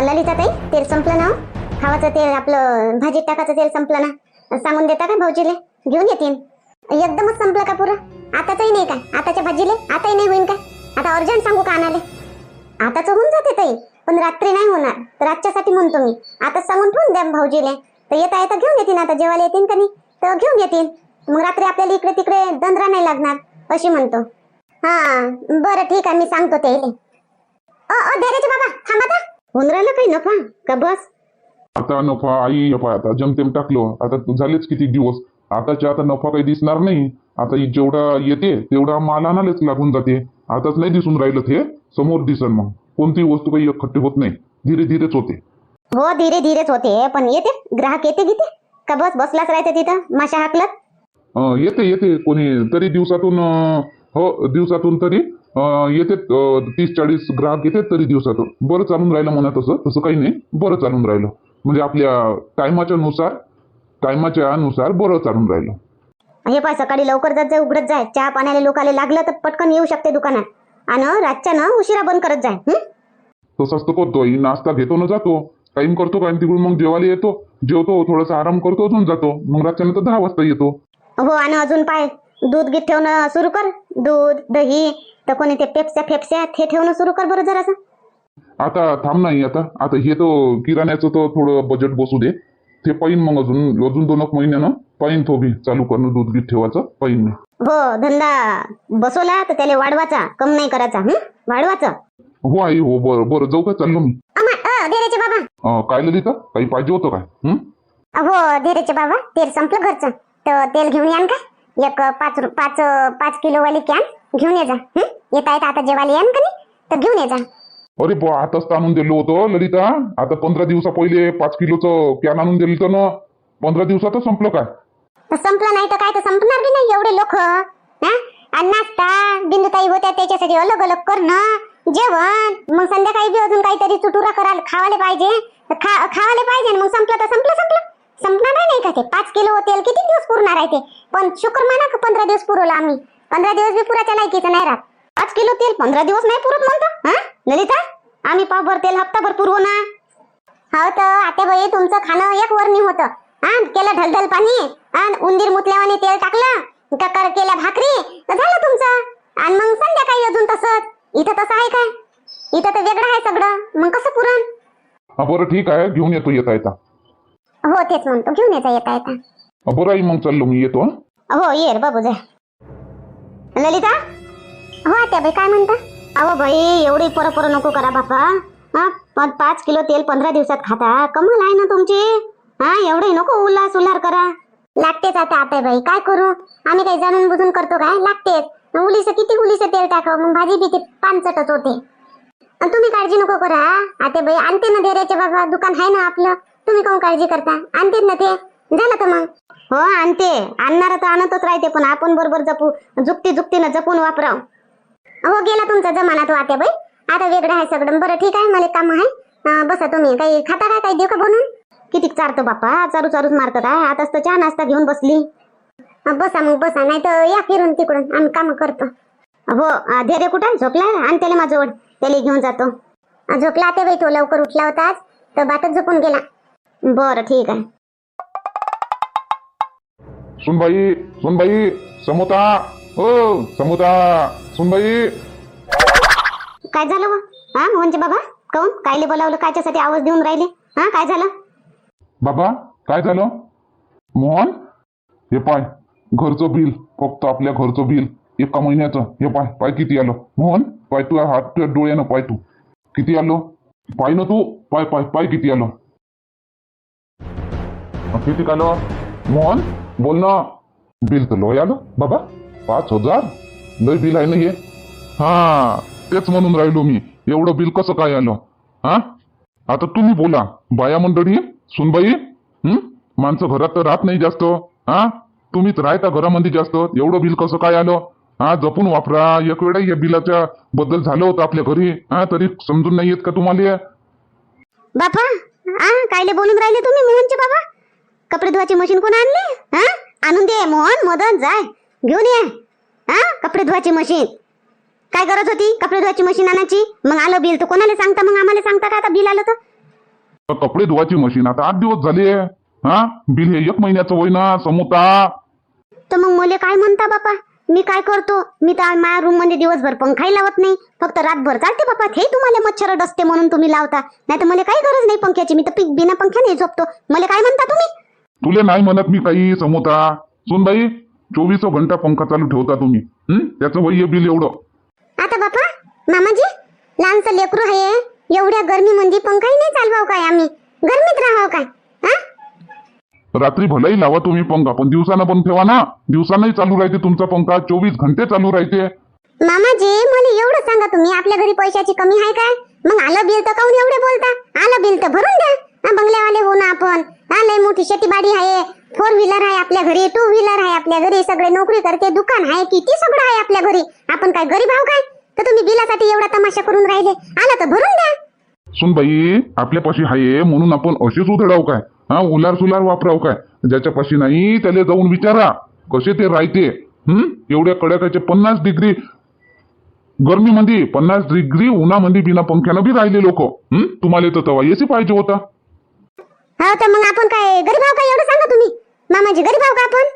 ललिता ताई तेल संपलं ना हो? खावाचं तेल आपलं भाजीत टाकाचं तेल संपलं ना? सांगून देता का भाऊजीले? घेऊन येतील एकदमच संपलं का पुरं? आताचंही नाही काय आताच्या भाजीले? आताही नाही होईन का? आता अर्जंट सांगू का आणाले? आताच होऊन जाते ताई पण रात्री नाही होणार. तर रातच्यासाठी म्हणतो मी. आता सांगून ठेवून द्या भाऊजीले. तर येता येता घेऊन येतील आता? जेवायला येतील का नाही? तर घेऊन येतील मग रात्री आपल्याला इकडे तिकडे दंदरा नाही लागणार अशी म्हणतो. हा बरं ठीक आहे मी सांगतो ते अ अ धैर्याचे बाबा थांबा होऊन राहिलं काही नफा? का बस आता नफा आई पाय आता जमतेम टाकलो. आता झालेच किती दिवस? आताच्या आता नफा काही दिसणार नाही. आता जेवढा येते तेवढा माल आणायलाच लागून जाते. आताच नाही दिसून राहिलं ते समोर दिसन मग. कोणती वस्तू काही एकखट्टी होत नाही. धीरे धीरेच होते. हो धीरे धीरेच होते. पण येते? ग्राहक येते किती का बस बसलाच राहते तिथं? माशा हाकलत? येते येते. कोणी तरी दिवसातून हो दिवसातून तरी येते तीस चाळीस ग्राहक येते तरी दिवसातून. बरं चालून राहिलं म्हणा तसं. तसं काही नाही. बरं चालून राहिलं. म्हणजे आपल्या टायमाच्या नुसार टायमाच्या नुसार बरं चालून राहिलं. हे पाय सकाळी लवकर जात जाय उघडत जाय. चहा पाण्याला लोकाले लागलं तर पटकन येऊ शकते दुकानात. आणि रातच्या ना उशिरा बंद करत जाय? तसाच तर करतो नाश्ता घेतो ना जातो. टाइम करतो काय तिकडून मग जेवायला येतो. जेवतो थोडासा आराम करतो अजून जातो. मग रातच्या नंतर दहा वाजता येतो. हो आणि अजून पाय दूध गीत ठेवणं सुरू कर. दूध दही तर कोणी ते पेप्स्या फेप्स्या ते ठेवणं सुरू कर बरं जरासं. आता थांब नाही आता. आता हे तो किराण्याचं तर थोडं बजेट बसू दे. ते पाहिन मग अजून अजून दोन एक महिन्यानं पाहिन तो बी चालू करणं दूध गीत ठेवायचं पाहिन मी. हो धंदा बसवला तर त्याला वाढवाचा कम नाही करायचा हं? वाढवाचा हो आई हो बरं बरं जाऊ का चाललो मी. अमा अ धीरेचे बाबा. अं, काय ललिता? काही पाहिजे होतं काय? हं? हो धीरेचे बाबा तेल संपलं घरचं. तर तेल घेऊन यान का? एक पाच पाच पाच किलो वाली कॅन घेऊन ये जा? येता येता आता जेवायला यान का तर घेऊन ये जा. अरे बा आताच तर आणून दिलं होतं ललिता. आता पंधरा दिवसा पहिले पाच किलोचं कॅन आणून दिलं होतं ना. पंधरा दिवसातच संपलं काय? तर संपलं नाही तर काय तर संपणार बी नाही एवढे लोक नाश्ता बिंदुताई होत्या त्याच्यासाठी अलग अलग करणं जेवण. मग संध्याकाळी बी अजून काहीतरी चुटुरा करायला खावायला पाहिजे. तर खा खावायला पाहिजे मग संपलं तर संपलं संपलं. संपणार नाही का ते? पाच किलो तेल किती दिवस पुरणार आहे ते? पण शुक्र माना का पंधरा दिवस पुरवलं आम्ही. पंधरा दिवस बी पुराच्या लायकीचं नाही राहत. पाच किलो तेल पंधरा दिवस नाही पुरत म्हणतो हा? ललिता आम्ही पावभर तेल हप्ताभर पुरवू ना. हो तर आते बाई तुमचं खाणं एक वर्णी होतं. हा केलं ढलढल पाणी आणि उंदीर मुतल्यावानी तेल टाकलं ककर केल्या भाकरी तर झालं तुमचं. आणि मग संध्याकाळी अजून तसंच. इथं तसं आहे काय? इथं तर वेगळं आहे सगळं. मग कसं पुरण? बरं ठीक आहे. घेऊन येतो येता येता हो तेच म्हणतो. घेऊन येता येता येता. हा, बरं आई मग चाललो मी येतो हं? हो ये बाबू जा ललिता? हो त्या बाई काय म्हणता? अहो बाई एवढी पोरं पोरं नको करा बापा. हा? प- पाच किलो तेल पंधरा दिवसात खाता. कमाल आहे ना तुमची? हा? एवढे नको उल्हास उल्हार करा. लागतेच आता आता बाई. काय करू? आम्ही काही जाणून बुजून करतो काय? लागतेच. उलीस किती उलीस तेल टाकावं? मग भाजी बी ते पानचटच होते. तुम्ही काळजी नको करा. आता बाई आणते ना धैर्याचे बाबा दुकान आहे ना आपलं. तुम्ही काऊन काळजी करता? आणतेच ना ते. झालं तर मग? हो आणते. आणणार तर आणतच राहते पण आपण बरोबर जपू जुक्ती जुक्तीनं जपून वापराव. हो गेला तुमचा जमाना तो आता बाई. आता वेगळं आहे सगळं. बरं ठीक आहे. मला काम आहे. बसा तुम्ही. काही खाता काय काही देऊ का बनवून? किती चारतो बाप्पा. चारू चारूच मारतो काय आताच तर चहा नाश्ता घेऊन बसली. बसा मग बसा. नाही तर या फिरून तिकडून. आम्ही काम करतो. हो धैर्य कुठं आहे? झोपला आणि त्याला माझ्याजवळ. त्याला घेऊन जातो. झोपला ते बाई तो लवकर उठला होता आज तर बातच झोपून गेला. बरं ठीक आहे. सुनबाई सुनबाई समोता हो समोता सुनबाई. काय झालं व? हा मोहनचे बाबा काऊन? कायले बोलावलं? कायच्यासाठी आवाज देऊन राहिले? हा काय झालं? बाबा काय झालं? मोहन? हे पाय घरचं बिल फक्त आपल्या घरचं बिल एका महिन्याचं. हे पाय पाय किती आलं? मोहन? पाय तू हात तुझ्या डोळ्यानं पाय तू. किती आलो? पाय ना तू. पाय पाय पाय किती आलो? किती आलं? मोहन बोल ना. बिल तर लोय आलं. बाबा पाच हजार? लय बिल आहे ना हे. हा तेच म्हणून राहिलो मी. एवढं बिल कसं काय आलं? हा? आता तुम्ही बोला. बाया मंडळी सुनबाई हम्म माणसं घरात तर राहत नाही जास्त. हा? तुम्हीच राहता घरामध्ये जास्त. एवढं बिल कसं काय आलं? हा जपून वापरा. एक वेळा या बिलाच्या बद्दल झालं होतं आपल्या घरी. हा तरी समजून नाही येत का तुम्हाला? बापा हा कायले बोलून राहिले तुम्ही मोहनचे बाबा? कपडे धुवायची मशीन कोण आणली? हा? आणून दे मोहन मदन जाय. घेऊन ये. हा कपडे धुवायची मशीन काय गरज होती कपडे धुवायची मशीन आणायची? मग आलं बिल. तर कोणाला सांगता? मग आम्हाला सांगता का आता बिल आलं तर? कपडे धुवायची मशीन आता आठ दिवस झाले. हा बिल हे एक महिन्याचं होईना समोता. तर मग मुले काय म्हणता बापा? मी काय करतो? मी तर माझ्या रूममध्ये दिवसभर पंखाही लावत नाही. फक्त रातभर चालते बापा. हे तुम्हाला मच्छर डसते म्हणून तुम्ही लावता. नाही तर मला काही गरज नाही पंख्याची. मी तर पीक बिना पंख्याने झोपतो. मला काय म्हणता तुम्ही? तुले नाही म्हणत मी काही समोता. सुनबाई चोवीस घंटा पंखा चालू ठेवता तुम्ही? त्याचं वय बिल एवढं. आता बापा मामाजी लहानसं लेकरू आहे. एवढ्या गरमीमध्ये पंखाही नाही चालवाव काय आम्ही? गरमीत राहाव काय? रात्री भलाही लावा तुम्ही पंखा पण दिवसानं पण ठेवा ना. दिवसानंही चालू राहते तुमचा पंखा चोवीस घंटे चालू राहते. मामाजी मला एवढं सांगा तुम्ही आपल्या घरी पैशाची कमी आहे काय मग आलं बिल तर काऊन एवढे बोलता? आलं बिल तर भरून द्या. हा, बंगल्यावाले हो ना आपण. हा लय मोठी शेतीबाडी आहे. फोर व्हीलर आहे आपल्या घरी टू व्हीलर आहे आपल्या घरी. सगळे नोकरी करते दुकान आहे किती सगळं आहे आपल्या घरी. आपण काय गरीब आहो काय? तर तुम्ही बिलासाठी एवढा तमाशा करून राहिले. आलं तर भरून द्या. सुनबाई आपल्यापाशी आहे म्हणून आपण अशीच उधळाव काय? हा उलार सुलार वापराव काय? ज्याच्यापाशी नाही त्याला जाऊन विचारा. कसे ते राहते हं? एवढ्या कडाक्याचे पन्नास डिग्री गरमीमध्ये पन्नास डिग्री उन्हामध्ये बिना पंख्यानं बी राहिले लोक. हं? तुम्हाला तर तवा एसी पाहिजे होता. हो तर मग आपण काय गरीब आहो काय एवढं सांगा तुम्ही? मामाजी गरीब आहो का आपण?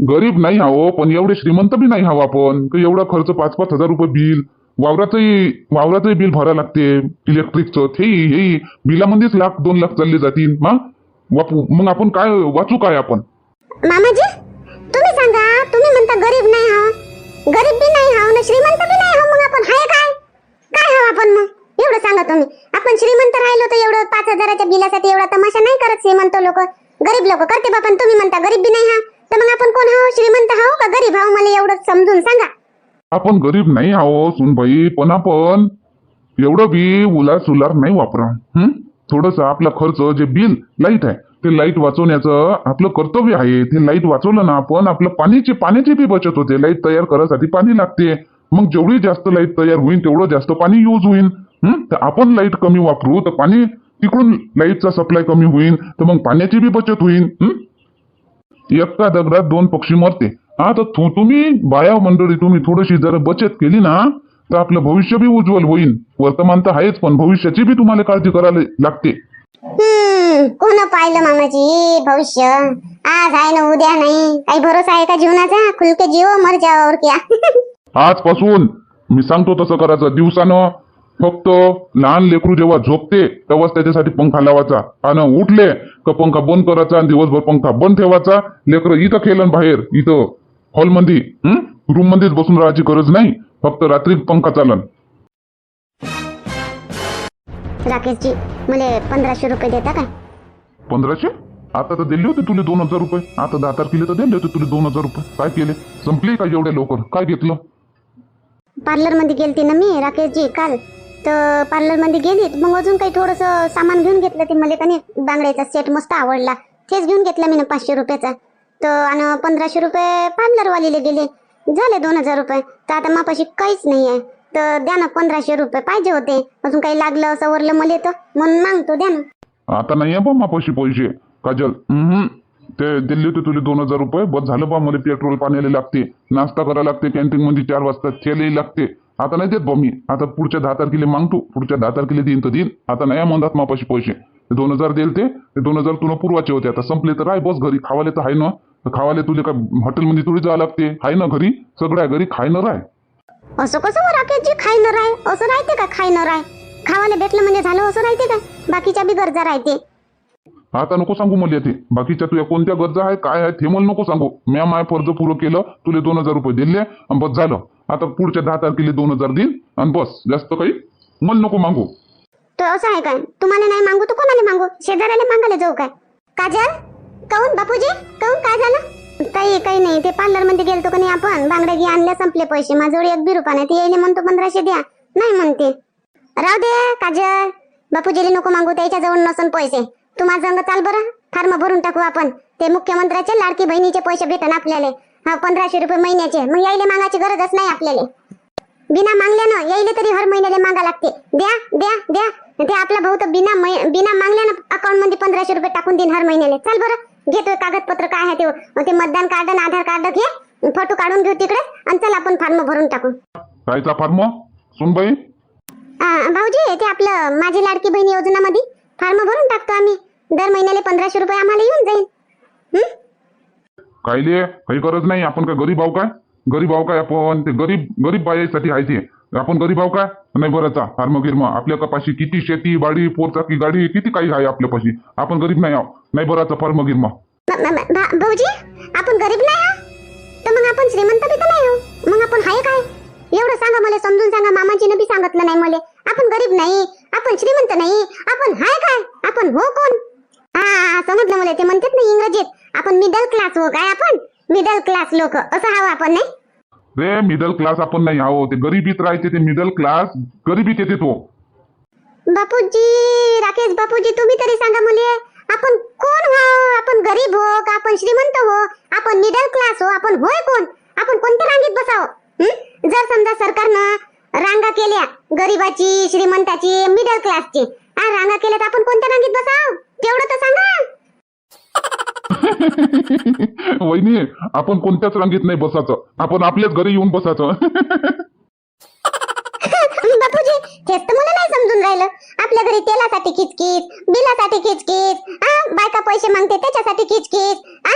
गरीब नाही हवं पण एवढे श्रीमंत बी नाही हवं आपण. की एवढा खर्च पाच पाच हजार रुपये बिल वावराचंही वावराचंही बिल भरायला लागते. इलेक्ट्रिकचं हेही. बिलामध्येच लाख दोन लाख चालले जातील. हा मग आपण काय वाचू काय आपण? मामाजी तुम्ही सांगा तुम्ही म्हणता गरीब नाही हा गरीब बी नाही हा ना श्रीमंत बी नाही हा मग आपण हाय काय? काय हा आपण मग? एवढं सांगा तुम्ही. आपण श्रीमंत राहिलो तर एवढं पाच हजाराच्या बिलासाठी एवढा तमाशा नाही करत श्रीमंत लोक. गरीब लोक करते बापा तुम्ही म्हणता गरीब बी नाही हा तर मग आपण कोण हाव श्रीमंत हाव का गरीब हाव मला एवढं समजून सांगा. आपण गरीब नाही आहो सुनबाई पण आपण एवढं बी उलार सुलार नाही वापरा हं? थोडस आपला खर्च जे बिल लाइट आहे ते लाइट वाचवण्याचं आपलं कर्तव्य आहे. ते लाइट वाचवलं ना आपण आपलं पाण्याची पाण्याची बी बचत होते. लाइट तयार करायसाठी पाणी लागते. मग जेवढी जास्त लाइट तयार होईल तेवढं जास्त पाणी यूज होईल. तर आपण लाइट कमी वापरू तर पाणी तिकडून लाईटचा सप्लाय कमी होईल तर मग पाण्याची बी बचत होईल. एका दगडात दोन पक्षी मरते. हा तर तुम्ही बाया मंडळी तुम्ही थोडीशी जर बचत केली ना तर आपलं भविष्य बी उज्ज्वल होईल वर्तमान तर आहेच पण भविष्याची बी तुम्हाला काळजी करायला लागते. हम्म कोण पाहिलं मामाजी भविष्य? आज आहे ना उद्या नाही. काही भरोसा आहे का जीवनाचा? खुलके जीव मर जाओ और क्या? आजपासून मी सांगतो तसं करायचं. दिवसानं फक्त लहान लेकरू जेव्हा झोपते तेव्हाच त्याच्यासाठी पंखा लावायचा. आणि उठले का पंखा बंद करायचा आणि दिवसभर पंखा बंद ठेवायचा. लेकरं इथं खेळन बाहेर इथं हॉलमध्ये रूम मध्येच बसून राहायची गरज नाही. फक्त रात्री पंखा चालन. राकेशजी मला पंधराशे रुपये देता काय? पंधराशे? आता तर दिले होते तुले दोन हजार रुपये. आता दहा तारखेला तर दिले होते तुले दोन हजार रुपये. काय केले? संपले का एवढ्या लवकर? काय घेतलं? पार्लरमध्ये गेलती ना मी राकेशजी काल. तर पार्लरमध्ये गेली मग अजून काही थोडस सामान घेऊन घेतलं ते मला कनी बांगड्याचा सेट मस्त आवडला. तेच घेऊन घेतला मी ना पाचशे रुपयाचा. तर आणि पंधराशे रुपये पार्लर वालीले गेले. झाले दोन हजार रुपये. तर आता मापाशी काहीच नाही आहे. तर द्या ना पंधराशे रुपये. पाहिजे होते. अजून काही लागलं सवरलं मला तर. म्हणून मागतो द्या ना. आता नाही आहे बा मापाशी पैसे. काजल हम्म. ते दिले होते तुले दोन हजार रुपये. बस झालं बा मला पेट्रोल पाण्याला लागते. नाश्ता करायला लागते कॅन्टीन मध्ये चार वाजता. तेलही लागते. आता नाही देत बा मी. आता पुढच्या दहा तारखेला मागतो. पुढच्या दहा तारखेला देईन तर देईन. आता नाही आहे म्हणतात मापाशी पैसे. दोन हजार दिले ते. दोन हजार तुला पुरवाचे होते. आता संपले तर आहे बस घरी. खावाले तर आहे ना. खावाले तुला काय हॉटेलमध्ये थोडी जावं लागते. आहे ना घरी. सगळं आहे घरी खाय न राय. असं कसं राकेशजी? खाय न राय. असं राहते का खाय न राय? खावाले भेटलं म्हणजे झालं असं राहते का? बाकीच्या बी गरजा राहते. आता नको सांगू मला ते. बाकीच्या तुझ्या कोणत्या गरजा आहे काय आहे ते मला नको सांगू. म्या माय फर्ज पुरं केलं. तुले दोन हजार रुपये दिले. आणि बस झालं. आता पुढच्या दहा तारखेला दोन हजार देईन आणि बस जास्त काही मला नको मागू. तो असं आहे काय? तुम्हाला नाही मागू तर कोणाला मागू? शेजाऱ्याला मागायला जाऊ काय? काजल काऊन बापूजी? काऊन काय झालं? काही काही नाही. ते पार्लरमध्ये गेलतो का नाही आपण? बांगड्या घे आणल्या संपले पैसे. माझ्यावर एक बी रुपया नाही. ते यायले म्हणतो पंधराशे द्या. नाही म्हणते. राहू दे काजल. बापूजीले नको मागू त्याच्याजवळ नसन पैसे. तू माझं अंग चाल बरं. फार्म भरून टाकू आपण. ते मुख्यमंत्र्याचे लाडकी बहिणीचे पैसे भेटन आपल्याला. हा पंधराशे रुपये महिन्याचे. मग यायले मागायची गरजच नाही आपल्याला. बिना मागल्यानं यायले तरी हर महिन्याला मागा लागते. द्या द्या द्या. ते आपला भाऊ तर बिना बिना मागल्यानं अकाउंटमध्ये पंधराशे रुपये टाकून देईन हर महिन्याला. चल बरं. घेतोय कागदपत्र काय आहे ते. ते मतदान कार्ड आणि आधार कार्ड घे. फोटो काढून घेऊ तिकडे. आणि चल आपण फॉर्म भरून टाकू. कायचा फार्म? सुनबाई? भाऊजी ते आपलं माझी लाडकी बहीण योजनामध्ये फॉर्म भरून टाकतो आम्ही. दर महिन्याला पंधराशे रुपये आम्हाला येऊन जाईल? कायले? काही गरज नाही. आपण काय गरीब आहो काय? गरीब आहो काय? आपण ते गरीब गरीब बायासाठी आहे ते. आपण गरीब आहो काय नाही बरंचा फार्म गिर्म आपल्या कपाशी किती शेती बाडी पोरचाकी गाडी किती काही आहे आपल्यापाशी आपण गरीब नाही आहो नाही बराचा फार्म गिर्म भाऊजी आपण गरीब नाही आहो तर मग आपण श्रीमंत बी तर नाही आहो मग आपण हाय काय? एवढं सांगा मला समजून सांगा. मामाजीनं बी सांगितलं नाही मला. आपण गरीब नाही. आपण श्रीमंत नाही. आपण हाय काय? आपण हो कोण? हा हा, समजलं मला. ते म्हणतात ना इंग्रजीत. आपण मिडल क्लास हो काय आपण? मिडल क्लास लोक. असं हवं आपण नाही? रे मिडल क्लास आपण नाही आहो ते गरिबीत राहायचे ते मिडल क्लास गरिबीत येते तो. बापूजी राकेश बापूजी तुम्ही तरी सांगा मला आपण कोण हो? आपण गरीब हो का आपण श्रीमंत हो? आपण मिडल क्लास हो आपण होय कोण? आपण कोणत्या रांगेत बसाव? हं? जर समजा सरकारनं रांगा केल्या गरीबाची श्रीमंताची मिडल क्लासची हा रांगा केल्या तर आपण कोणत्या रांगेत बसाव? तेवढं तर सांगा. वहिनी आपण कोणत्याच रांगेत नाही बसायचं. आपण आपल्याच घरी येऊन बसायचं. बापूजी तेच तर मला नाही समजून राहिलं. आपल्या घरी तेलासाठी किचकिच बिलासाठी किचकिच हा बायका पैसे मागते त्याच्यासाठी किचकिच हा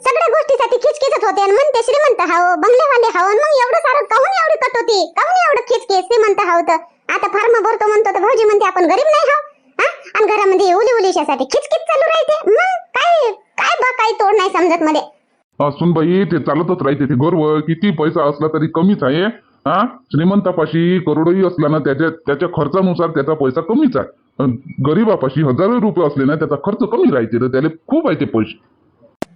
सगळ्या गोष्टीसाठी खिचकिचत होते. आणि म्हणते श्रीमंत हाव बंगलेवाले हाव मग एवढं सारं काहून एवढी कटोती काहून एवढं खिचकीच श्रीमंत हाव तर? आता फार्म भरतो म्हणतो तर भाऊजी म्हणते आपण गरीब नाही हाव? हा आणि घरामध्ये उली उलीशासाठी खिचकीच चालू राहते. मग काय? काय बा काही तोड नाही समजत मध्ये असून बाई ते चालतच राहते ते गर्व किती पैसा असला तरी कमीच आहे हा? श्रीमंतापाशी करोडोही असला ना त्याच्या त्याच्या खर्चानुसार त्याचा पैसा कमीच आहे. अन गरीबापाशी हजारो रुपये असले ना त्याचा खर्च कमी राहते तर त्याला खूप आहे ते पैसे.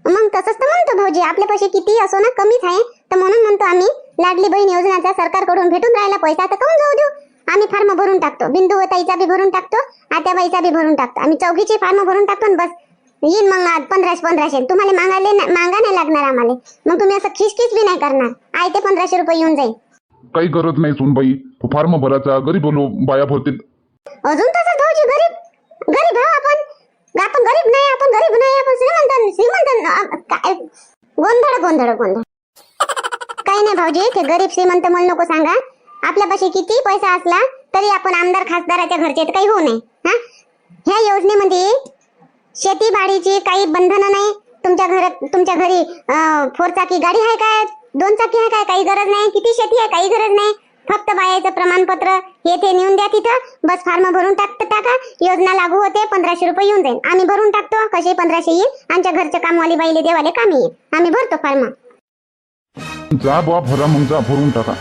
मग तसंच तर म्हणतो भाऊजी आपल्यापाशी किती असो ना कमीच आहे. तर म्हणून म्हणतो आम्ही लाडली बहीण योजनाचा सरकारकडून भेटून राहिला पैसा तर काऊन जाऊ देऊ? आम्ही फार्म भरून टाकतो. बिंदू ताईचा बी भरून टाकतो आत्याबाईचा बी भरून टाकतो. आम्ही चौघीचे फार्म भरून टाकतो आणि बस. येईन मग आज पंधराशे पंधराशे. तुम्हाला मागायला ना- मागा नाही लागणार आम्हाला. मग तुम्ही असं खिसखिस बी नाही करणार. आहे ते पंधराशे रुपये येऊन जाईल. काही गरज नाही सुनबाई. फार्म भरायचा गरीब लो बाया भरतील अजून तसंच भाऊजी गरीब? गरीब हा आपण. आपण गरीब नाही आपण गरीब नाही आपण श्रीमंत श्रीमंत काय? गोंधळ गोंधळ गोंधळ. काही नाही भाऊजी ते गरीब श्रीमंत म्हणू नको सांगा. आपल्यापाशी किती पैसा असला तरी आपण आमदार खासदाराच्या घरचे तर काही होऊ नये. हा? ह्या योजनेमध्ये शेती बाडीची काही बंधनं नाही? तुमच्या घरात तुमच्या घरी फोर चाकी गाडी आहे काय दोन चाकी आहे काय काही गरज नाही? किती शेती आहे? काही गरज नाही? फक्त बायाचं प्रमाणपत्र हे ते नेऊन द्या तिथं. बस फॉर्म भरून टाक टाका. योजना लागू होते पंधराशे रुपये येऊन जाईल. आम्ही भरून टाकतो. कसे पंधराशे येईल? आमच्या घरच्या कामवाली बाईले देवाले कामी येईल. आम्ही भरतो फॉर्म. जा बुवा भरा मग जा भरून टाका.